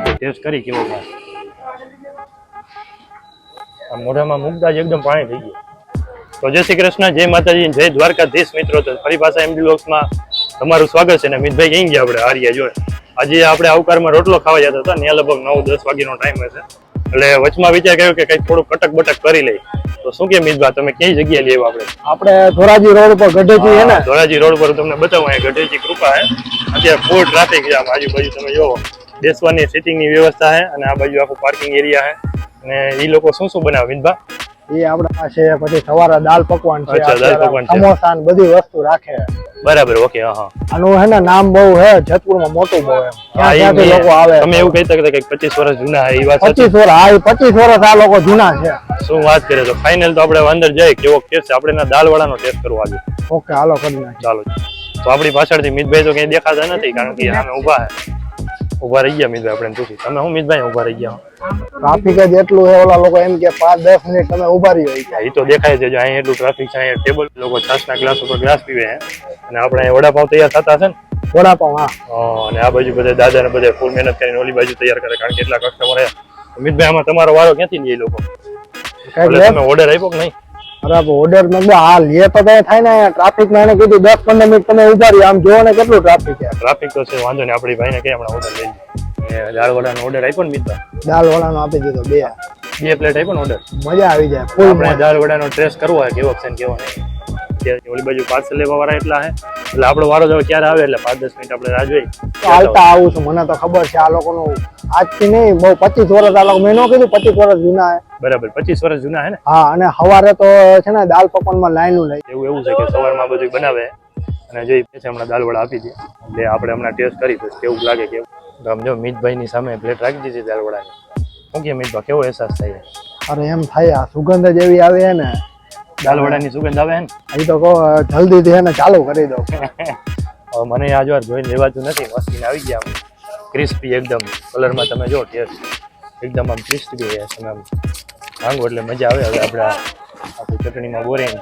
Test કરી કેવો થાય. આ મોઢામાં મુકતા જ એકદમ પાણી થઈ ગયું. તો જય શ્રી કૃષ્ણ જય માતાજી જય દ્વારકાધીશ મિત્રો. તો ફરી પાછા એમડી બ્લોક્સમાં તમારું સ્વાગત છે ને મિતભાઈ કઈ ગયા આપણે હારીએ જોડે? આજે આપણે આવકારમાં રોટલો ખાવા જતા હતા ત્યાં લગભગ નવ દસ વાગ્યાનો ટાઈમ હશે. એટલે વચમાં વિચાર કર્યો કે કંઈક થોડું કટક બટક કરી લઈ તો શું કે મિતભાઈ તમે કઈ જગ્યાએ લેવા આપણે? આપણે ધોરાજી રોડ ઉપર ગઢેજી ને? ધોરાજી રોડ પર તમને બતાવું અહીંયા ગઢેજી કૃપા છે અત્યારે ફૂલ ટ્રાફિક છે આજુબાજુ તમે જોવો. બેસવાની સિટિંગની વ્યવસ્થા છે અને આ બાજુ આખું પાર્કિંગ એરિયા છે. અને એ લોકો શું શું બનાવે વિનભા? એ આપણા પાસે પછી સવારે દાલ પકવાન છે દાલ પકવાન સમોસા બધી વસ્તુ રાખે. બરાબર ઓકે હા આનું હે ને નામ બહુ હે જેતપુરમાં મોટું બહુ એમ. ત્યાંથી લોકો આવે. તમે એવું કહી હતા કે પચીસ વર્ષ જૂના છે એ વાત સાચી? પચીસ વર્ષ હા પચીસ વર્ષ આ લોકો જૂના છે. શું વાત કરે તો ફાઇનલ તો આપણે અંદર જઈએ કેવો ટેસ્ટ છે? આપણે દાળ દાલ વાળાનો ટેસ્ટ કરવો આજે. ઓકે હાલો કરી ચાલો. તો આપણી પાછળથી મિતભાઈ તો કઈ દેખાતા નથી કારણ કે આમે ઊભા છે. ઊભા રહી ગયા મિતભાઈ આપણે પૂછી. તમે હું મિતભાઈ ઊભા રહી ગયા? ટ્રાફિક જ એટલું છે ઓલા લોકો એમ કે પાંચ દસ મિનિટ તમે ઊભા રહ્યો હોય એ તો દેખાય છે જો અહીંયા એટલું ટ્રાફિક છે અહીંયા ટેબલ લોકો છાસના ગ્લાસ ઉપર ગ્લાસ પીવે છે. અને આપણે વડાપાવ તૈયાર થતા છે ને? વડાપાવ હા. અને આ બાજુ બધે દાદા ને બધે ફૂલ મહેનત કરીને ઓલી બાજુ તૈયાર કરે કારણ કે એટલા કસ્ટમર છે. મિતભાઈ આમાં તમારો વારો ક્યાંથી લઈ લોકો? તમે ઓર્ડર આપ્યો કે નહીં? બરાબર ઓર્ડરમાં બે હા લે તો કઈ થાય ને ટ્રાફિકમાં એને કીધું દસ પંદર મિનિટ તમે ઊભા રહ્યો આમ જોવો ને કેટલું ટ્રાફિક છે. ટ્રાફિક તો છે વાંધો નહીં આપણી ભાઈને કે હમણાં ઓર્ડર લઈ દાળ વડાનો ઓર્ડર આપ્યો ને દાલ વાળાનો આપી દીધો બે. બે પ્લેટ આપ્યો ને ઓર્ડર મજા આવી જાય ફૂલ આપણે દાળ વડાનો ટ્રેસ કરવો હોય કેવો છે ને કેવો નહીં. અત્યારે ઓલી બાજુ પાર્સલ લેવા વાળા એટલા છે એટલે આપણો વારો જો ક્યારે આવે એટલે પાંચ દસ મિનિટ આપણે રાહ જોઈ. હાલતા આવું છું મને તો ખબર છે આ લોકોનું આજથી નહીં બહુ પચીસ વર્ષ આ લોકો મેં ન કીધું પચીસ વર્ષ જૂના હે. બરાબર પચીસ વર્ષ જૂના હે ને? હા અને સવારે તો છે ને દાલ પકવાનમાં લાઈનું લઈ. એવું એવું છે કે સવારમાં બધું બનાવે અને જોઈ પછી હમણાં દાળ વડા આપી દે. એટલે આપણે હમણાં ટેસ્ટ કરી તો કેવું લાગે કેવું? સમજો આમ જો મિતભાઈની સામે પ્લેટ રાખી દીધી દાળ વડાની. શું કે મિતભાઈ કેવો અહેસાસ થાય? અરે એમ થાય આ સુગંધ જ એવી આવે ને દાળ વડાની સુગંધ આવે અહીં ને તો કહો જલ્દીથી એને ચાલુ કરી દો હવે મને આજ વાર જોઈને લેવાતું નથી મસ્તીને આવી ગયા ક્રિસ્પી એકદમ કલરમાં તમે જો ટેસ્ટ એકદમ આમ ક્રિસ્પી છે તમે આમ માંગો એટલે મજા આવે. હવે આપણે આખી આપણી ચટણીમાં બોરિંગ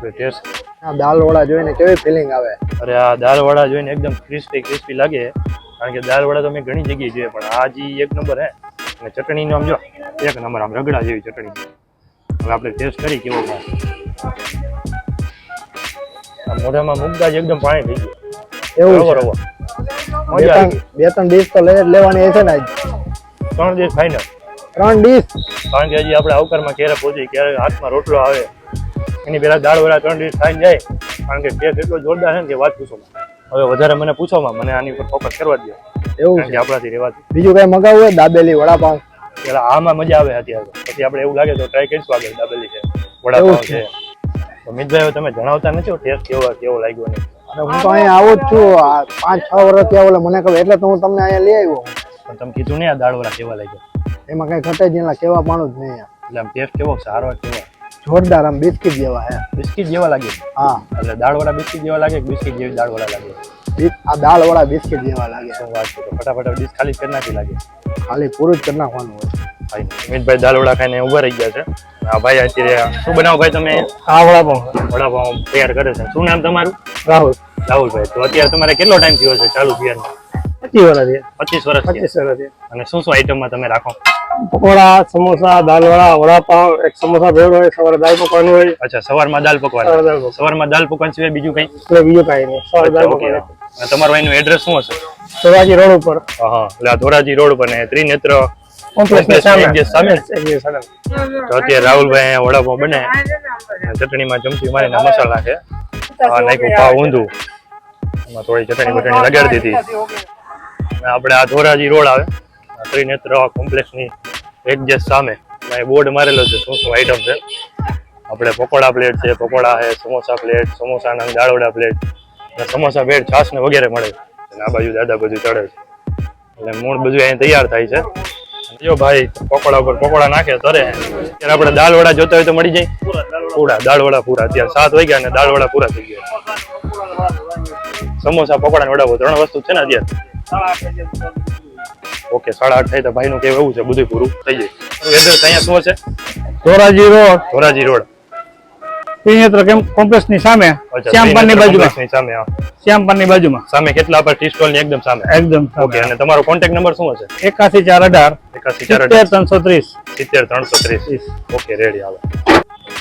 ટેસ્ટ આ દાલ વડા જોઈને કેવી ફિલિંગ આવે? અરે આ દાળવડા જોઈને એકદમ ક્રિસ્પી ક્રિસ્પી લાગે. કારણ કે દાળવડા તો મેં ઘણી જગ્યાએ જોઈએ પણ આ જે એક નંબર હે. અને ચટણીનો આમ જો એક નંબર આમ રગડા જેવી ચટણી. હવે આપણે ટેસ્ટ કરી કેવો થાય. મોઢામાં મુકતા જ એકદમ પાણી થઈ ગયું. એવું રવો છે. બે મજા ત્રણ બે ત્રણ ડીશ તો લેવાની છે ને આજ. ત્રણ દિવસ ફાઈનલ ત્રણ ડીશ કારણ કે હજી આપણે આવકારમાં ક્યારે પહોંચી ક્યારે હાથમાં રોટલો આવે એની પહેલા દાળ વડા ત્રણ ડીશ ખાઈ જાય. કારણ કે ટેસ્ટ એટલો જોરદાર છે ને કે વાત પૂછો હવે વધારે મને પૂછવામાં મને આની ઉપર ફોકસ કરવા દો એવું છે. આપણાથી રહેવાથી બીજું કઈ મગાવવું હોય દાબેલી વડાપાઉં પેલા આમાં મજા આવે અત્યારે પછી આપણે એવું લાગે તો ટ્રાય કરીશું આગળ દાબેલી છે. વડાપાવ એવું છે. તો મિતભાઈ તમે જણાવતા નથી ટેસ્ટ કેવો કેવો લાગ્યો ને અને હું તો અહીંયા આવું જ છું. આ પાંચ છ વર્ષ થયા ઓલે મને ખબર એટલે તો હું તમને અહીંયા લઈ આવ્યો પણ તમે કીધું નહીં આ દાળ વડા કેવા લાગ્યો? એમાં કઈ ઘટે જ નહીં કેવા પાણું જ નહીં એટલે આમ ટેસ્ટ કેવો સારો કેવો? જોરદાર આમ બિસ્કિટ જેવા હે બિસ્કિટ જેવા લાગે હા. એટલે દાળ વડા બિસ્કિટ જેવા લાગે બિસ્કિટ જેવી દાળ વડા લાગે આ દાળ વાળા બિસ્કિટ જેવા લાગે શું વાત છે તો ફટાફટ ડીશ ખાલી કરી નાખી લાગે. ખાલી પૂરું જ કરી નાખવાનું હોય. ભાઈ અમિતભાઈ દાલ વડા ખાઈને ઊભા રહી ગયા છે. આ ભાઈ અત્યારે શું બનાવો ભાઈ તમે? આ વડાપાઉં. વડાપાઉં તૈયાર કરે છે. શું નામ તમારું? રાહુલ. રાહુલભાઈ તો અત્યારે તમારે કેટલો ટાઈમ થયો છે ચાલુ થયા પચીસ વર્ષ થયા પચીસ વર્ષ પચીસ વર્ષ થયા અને શું શું આઈટમમાં તમે રાખો? પકોડા સમોસા દાલ વડા વડાપાવ એક સમોસા ભેળ હોય સવારે દાલ પકવાન હોય. અચ્છા સવારમાં દાલ પકવાન. સવારમાં દાલ પકવાન સિવાય બીજું કઈ? બીજું કઈ નહીં. સવારે દાલ પકવાન. તમારું એનું એડ્રેસ શું હશે? ધોરાજી રોડ ઉપર. હા એટલે આ ધોરાજી રોડ પર ને ત્રિનેત્ર અત્યારે રાહુલભાઈ અહીંયા વડાપાવ બને. ચટણીમાં ચમચી મારીને મસાલા છે. નાખ્યું પાવ ઊંધું. એમાં થોડી ચટણી બટણી લગાડી દીધી. આપણે આ ધોરાજી રોડ આવે. ત્રિનેત્ર કોમ્પ્લેક્સની એડજસ્ટ સામે. એ બોર્ડ મારેલો છે, શું શું આઈટમ છે? આપણે પકોડા પ્લેટ છે, પકોડા છે, સમોસા પ્લેટ સમોસાના દાળવડા પ્લેટ અને સમોસા બેટ છાસ ને વગેરે મળે. છે અને આ બાજુ દાદા બધું ચડે છે. એટલે મૂળ બધું અહીંયા તૈયાર થાય છે. જો ભાઈ, પકોડા ઉપર પકોડા નાખે તરે ત્યારે આપણે દાળ વડા જોતા હોય તો મળી જાય. પૂરા દાળ વડા પૂરા. અત્યારે સાત વાગ્યા અને દાળવડા પૂરા થઈ ગયા. સમોસા પકોડા ને વડાપાવ ત્રણ વસ્તુ છે ને અત્યારે? ઓકે સાડા આઠ થાય તો ભાઈનું કેવું એવું છે બધું પૂરું થઈ જાય. એડ્રેસ અહીંયા શું છે ધોરાજી રોડ. ધોરાજી રોડ. ત્રિનેત્ર કોમ્પ્લેક્સની સામે? અચ્છા શ્યામપાનની બાજુમાં. સામે હા. શ્યામપાનની બાજુમાં. સામે કેટલા પર ટી સ્ટોલની એકદમ સામે? એકદમ ઓકે અને તમારો કોન્ટેક્ટ નંબર શું હશે? એકાસી ચાર અઢાર. એકાસી ચાર સિત્તેર ત્રણસો ત્રીસ. સિત્તેર ત્રણસો ત્રીસ. ઓકે રેડી આવે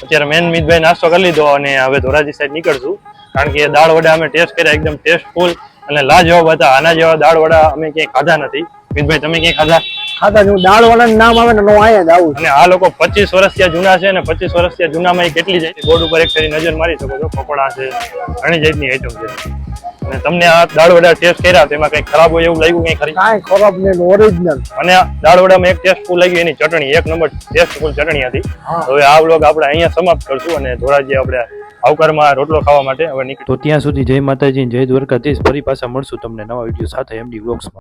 અત્યારે મેન મિતભાઈ નાસ્તો કરી લીધો અને હવે ધોરાજી સાઈડ નીકળશું. કારણ કે દાળ વડા અમે ટેસ્ટ કર્યા એકદમ ટેસ્ટફુલ અને લાજવાબ હતા આના જેવા દાળ વડા અમે ક્યાંય ખાધા નથી. મિતભાઈ તમે ક્યાંય ખાધા? ખાતા હું દાળ વડા નામ આવે ને અહીંયા જ આવું અને આ લોકો પચીસ વર્ષ ત્યાં જૂના છે અને પચીસ વર્ષ ત્યાં જૂનામાં એ કેટલી જાય? બોર્ડ ઉપર એક ફેરી નજર મારી શકો છો પકોડા છે ઘણી જાતની આઈટમ છે. અને તમને આ દાળ વડા ટેસ્ટ કર્યા તેમાં કઈ ખરાબ હોય એવું લાગ્યું કઈ ખરી? કાંઈ ખરાબ નહીં ઓરિજિનલ અને દાળ વડામાં એક ટેસ્ટફુલ લાગ્યું એની ચટણી એક નંબર ટેસ્ટફુલ ચટણી હતી. હવે આ બ્લોગ આપણે અહીંયા સમાપ્ત કરશું અને ધોરાજી આપણે આવકારમાં રોટલો ખાવા માટે હવે તો ત્યાં સુધી જય માતાજી, જય દ્વારકાધીશ. ફરી પાછા મળશું તમને નવા વીડિયો સાથે એમડી વ્લોગ્સમાં.